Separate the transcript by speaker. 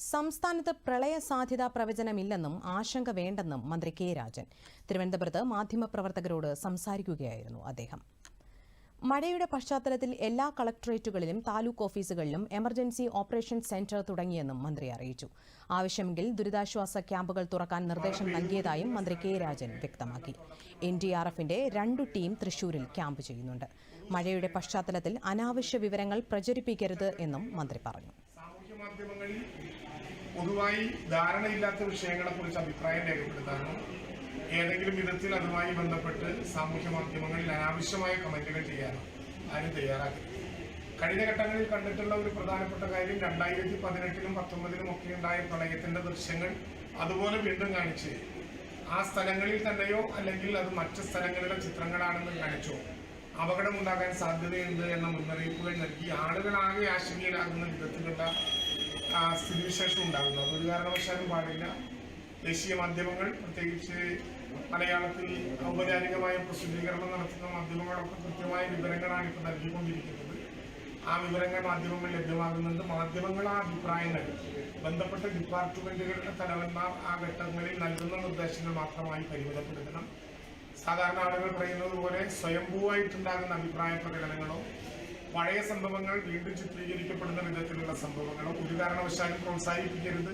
Speaker 1: സംസ്ഥാനത്ത് പ്രളയ സാധ്യതാ പ്രവചനമില്ലെന്നും ആശങ്ക വേണ്ടെന്നും മന്ത്രി കെ രാജൻ. തിരുവനന്തപുരത്ത് മാധ്യമപ്രവർത്തകരോട് സംസാരിക്കുകയായിരുന്നു അദ്ദേഹം. മഴയുടെ പശ്ചാത്തലത്തിൽ എല്ലാ കളക്ടറേറ്റുകളിലും താലൂക്ക് ഓഫീസുകളിലും എമർജൻസി ഓപ്പറേഷൻ സെന്റർ തുടങ്ങിയെന്നും മന്ത്രി അറിയിച്ചു. ആവശ്യമെങ്കിൽ ദുരിതാശ്വാസ ക്യാമ്പുകൾ തുറക്കാൻ നിർദ്ദേശം നൽകിയതായും മന്ത്രി കെ രാജൻ വ്യക്തമാക്കി. എൻ ഡി ആർ എഫിന്റെ രണ്ടു ടീം തൃശൂരിൽ ക്യാമ്പ് ചെയ്യുന്നുണ്ട്. മഴയുടെ പശ്ചാത്തലത്തിൽ അനാവശ്യ വിവരങ്ങൾ പ്രചരിപ്പിക്കരുത് എന്നും മന്ത്രി പറഞ്ഞു.
Speaker 2: പൊതുവായി ധാരണയില്ലാത്ത വിഷയങ്ങളെ കുറിച്ച് അഭിപ്രായം രേഖപ്പെടുത്താനോ ഏതെങ്കിലും വിധത്തിൽ അതുമായി ബന്ധപ്പെട്ട് സാമൂഹ്യ മാധ്യമങ്ങളിൽ അനാവശ്യമായ കമന്റുകൾ ചെയ്യാനോ ആരും തയ്യാറാക്കരുത് കഴിഞ്ഞ ഘട്ടങ്ങളിൽ കണ്ടിട്ടുള്ള ഒരു പ്രധാനപ്പെട്ട കാര്യം രണ്ടായിരത്തി പതിനെട്ടിലും പത്തൊമ്പതിലും ഒക്കെ ഉണ്ടായ പ്രളയത്തിന്റെ ദൃശ്യങ്ങൾ അതുപോലെ വീണ്ടും കാണിച്ച് ആ സ്ഥലങ്ങളിൽ തന്നെയോ അല്ലെങ്കിൽ അത് മറ്റ് സ്ഥലങ്ങളിലെ ചിത്രങ്ങളാണെന്ന് കാണിച്ചോ അപകടമുണ്ടാകാൻ സാധ്യതയുണ്ട് എന്ന മുന്നറിയിപ്പുകൾ നൽകി ആളുകളാകെ ആശങ്കയിലാകുന്ന വിധത്തിലുള്ള സ്ഥിതിവിശേഷം ഉണ്ടാകുന്നു. അതൊരു കാരണവശാലും പാടില്ല. ദേശീയ മാധ്യമങ്ങൾ പ്രത്യേകിച്ച് മലയാളത്തിൽ ഔപചാരികമായ പ്രസിദ്ധീകരണം നടത്തുന്ന മാധ്യമങ്ങളൊക്കെ കൃത്യമായ വിവരങ്ങളാണ് ഇപ്പോൾ നൽകിക്കൊണ്ടിരിക്കുന്നത്. ആ വിവരങ്ങൾ മാധ്യമങ്ങൾ ലഭ്യമാകുന്നുണ്ട് മാധ്യമങ്ങൾ ആ അഭിപ്രായങ്ങൾ. ബന്ധപ്പെട്ട ഡിപ്പാർട്ട്മെന്റുകളുടെ തലവന്മാർ ആ ഘട്ടങ്ങളിൽ നൽകുന്ന നിർദ്ദേശങ്ങൾ മാത്രമായി പരിമിതപ്പെടുത്തണം. സാധാരണ ആളുകൾ പറയുന്നത് പോലെ സ്വയംഭൂവായിട്ടുണ്ടാകുന്ന അഭിപ്രായ പ്രകടനങ്ങളോ പഴയ സംഭവങ്ങൾ വീണ്ടും ചിത്രീകരിക്കപ്പെടുന്ന വിധത്തിലുള്ള സംഭവങ്ങളോ ഒരു കാരണവശാലും പ്രോത്സാഹിപ്പിക്കരുത്.